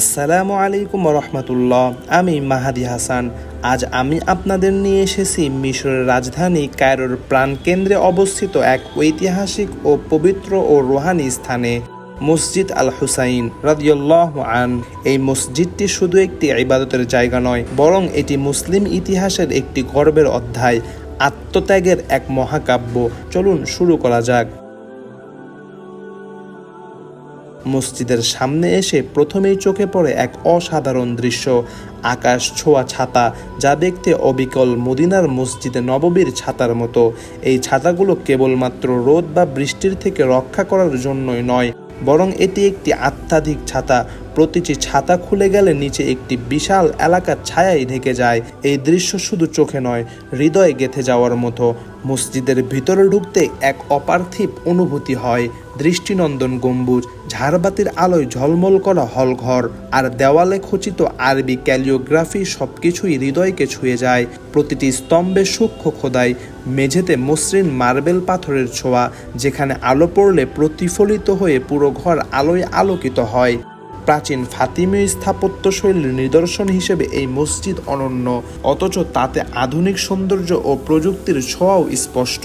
আসসালামু আলাইকুম রহমতুল্লাহ। আমি মাহাদি হাসান। আজ আমি আপনাদের নিয়ে এসেছি মিশরের রাজধানী কায়রোর প্রাণকেন্দ্রে অবস্থিত এক ঐতিহাসিক ও পবিত্র ও রোহানি স্থানে, মসজিদ আল হুসাইন রাদিয়াল্লাহ আন। এই মসজিদটি শুধু একটি ইবাদতের জায়গা নয়, বরং এটি মুসলিম ইতিহাসের একটি গর্বের অধ্যায়, আত্মত্যাগের এক মহাকাব্য। চলুন শুরু করা যাক। মসজিদের সামনে এসে প্রথমেই চোখে পড়ে এক অসাধারণ দৃশ্য। আকাশ ছোঁয়া ছাতা যা দেখতে অবিকল মদিনার মসজিদে নববীর ছাতার মতো। এই ছাতাগুলো কেবলমাত্র রোদ বা বৃষ্টির থেকে রক্ষা করার জন্যই নয়, বরং এটি একটি আত্মাধিক ছাতা। প্রতিটি ছাতা খুলে গেলে নিচে একটি বিশাল এলাকার ছায়াই ঢেকে যায়। এই দৃশ্য শুধু চোখে নয়, হৃদয়ে গেথে যাওয়ার মতো। মসজিদের ভিতরে ঢুকতে এক অপার্থিব অনুভূতি হয়। দৃষ্টিনন্দন গম্বুজ, ঝাড়বাতির আলোয় ঝলমল করা হলঘর আর দেওয়ালে খচিত আরবি ক্যালিওগ্রাফি সবকিছুই হৃদয়কে ছুঁয়ে যায়। প্রতিটি স্তম্ভে সূক্ষ্ম খোদাই, মেঝেতে মসৃণ মার্বেল পাথরের ছোঁয়া, যেখানে আলো পড়লে প্রতিফলিত হয়ে পুরো ঘর আলোয় আলোকিত হয়। প্রাচীন ফাতিমীয় স্থাপত্য শৈলীর নিদর্শন হিসেবে এই মসজিদ অনন্য, অথচ তাতে আধুনিক সৌন্দর্য ও প্রযুক্তির ছোঁয়াও স্পষ্ট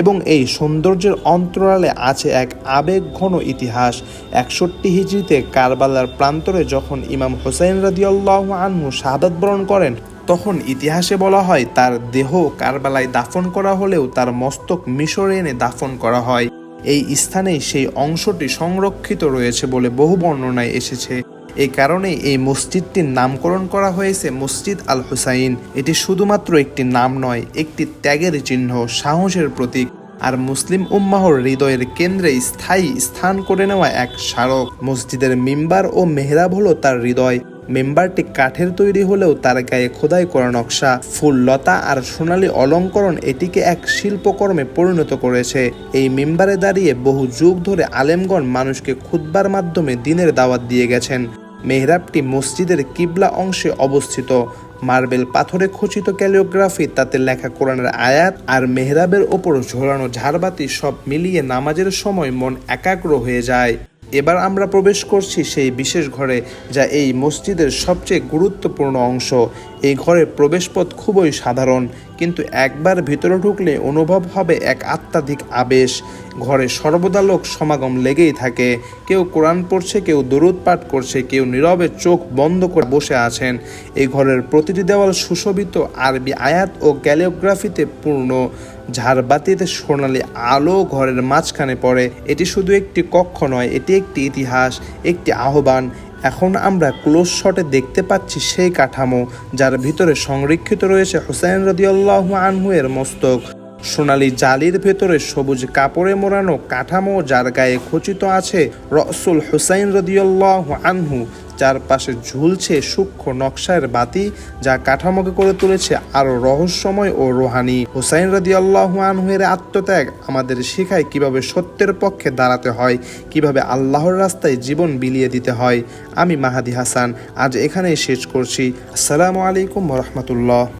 এবং এই সৌন্দর্যের অন্তরালে আছে এক আবেগ ঘন ইতিহাস। একষট্টি হিজড়িতে কারবালার প্রান্তরে যখন ইমাম হোসাইন রাদিয়াল্লাহু আনহু শাহাদাত বরণ করেন, তখন ইতিহাসে বলা হয় তার দেহ কারবালায় দাফন করা হলেও তার মস্তক মিশরে এনে দাফন করা হয়। এই স্থানেই সেই অংশটি সংরক্ষিত রয়েছে বলে বহু বর্ণনায় এসেছে। এই কারণেই এই মসজিদটির নামকরণ করা হয়েছে মসজিদ আল হুসাইন। এটি শুধুমাত্র একটি নাম নয়, একটি ত্যাগের চিহ্ন, সাহসের প্রতীক। আর মুসলিম উম্মাহর হৃদয়ের কেন্দ্রে স্থায়ী স্থান করে নেওয়া এক স্মারক। মসজিদের মিম্বার ও মেহরাব হলো তার হৃদয়। মেম্বারটি কাঠের তৈরি হলেও তার গায়ে খোদাই করা নকশা। ফুল লতা আর সোনালী অলঙ্করণ এটিকে এক শিল্পকর্মে পরিণত করেছে। এই মেম্বারে দাঁড়িয়ে বহু যুগ ধরে আলেমগণ মানুষকে খুতবার মাধ্যমে দিনের দাওয়াত দিয়ে গেছেন। মেহরাবটি মসজিদের কিবলা অংশে অবস্থিত। মার্বেল পাথরে খচিত ক্যালিওগ্রাফি, তাতে লেখা কোরআনের আয়াত আর মেহরাবের ওপর ঝোলানো ঝাড়বাতি সব মিলিয়ে নামাজের সময় মন একাগ্র হয়ে যায়। এবার আমরা প্রবেশ করছি সেই বিশেষ ঘরে, যা এই মসজিদের সবচেয়ে গুরুত্বপূর্ণ অংশ। এই ঘরের প্রবেশপথ খুবই সাধারণ, কিন্তু একবার ভিতরে ঢুকলে অনুভব হবে এক আত্মাধিক আবেশ। ঘরে সর্বদা লোক সমাগম লেগেই থাকে। কেউ কোরআন পড়ছে, কেউ দরুদ পাঠ করছে, কেউ নীরবে চোখ বন্ধ করে বসে আছেন। এই ঘরের প্রতিটি দেওয়াল সুশোভিত আরবি আয়াত ও ক্যালিওগ্রাফিতে পূর্ণ। ঝাড়বাতিতে সোনালি আলো ঘরের মাঝখানে পড়ে। এটি শুধু একটি কক্ষ নয়, এটি একটি ইতিহাস, একটি আহ্বান। এখন আমরা ক্লোজ শটে দেখতে পাচ্ছি সেই কাঠামো, যার ভিতরে সংরক্ষিত রয়েছে হুসাইন রদিয়াল্লাহ আনহু এর মস্তক। সোনালি জালির ভেতরে সবুজ কাপড়ে মোড়ানো কাঠামো, যার গায়ে খচিত আছে রসুল হুসাইন রদিয়াল্লাহ আনহু। যার পাশে ঝুলছে সূক্ষ্ম নকশার বাতি যা কাঠামোকে করে তুলেছে আরও রহস্যময় ও রোহানি। হুসাইন রাদি আল্লাহ আনহুয়ের আত্মত্যাগ আমাদের শিখায় কীভাবে সত্যের পক্ষে দাঁড়াতে হয়, কীভাবে আল্লাহর রাস্তায় জীবন বিলিয়ে দিতে হয়। আমি মাহাদি হাসান, আজ এখানেই শেষ করছি। আসসালামু আলাইকুম রহমতুল্লাহ।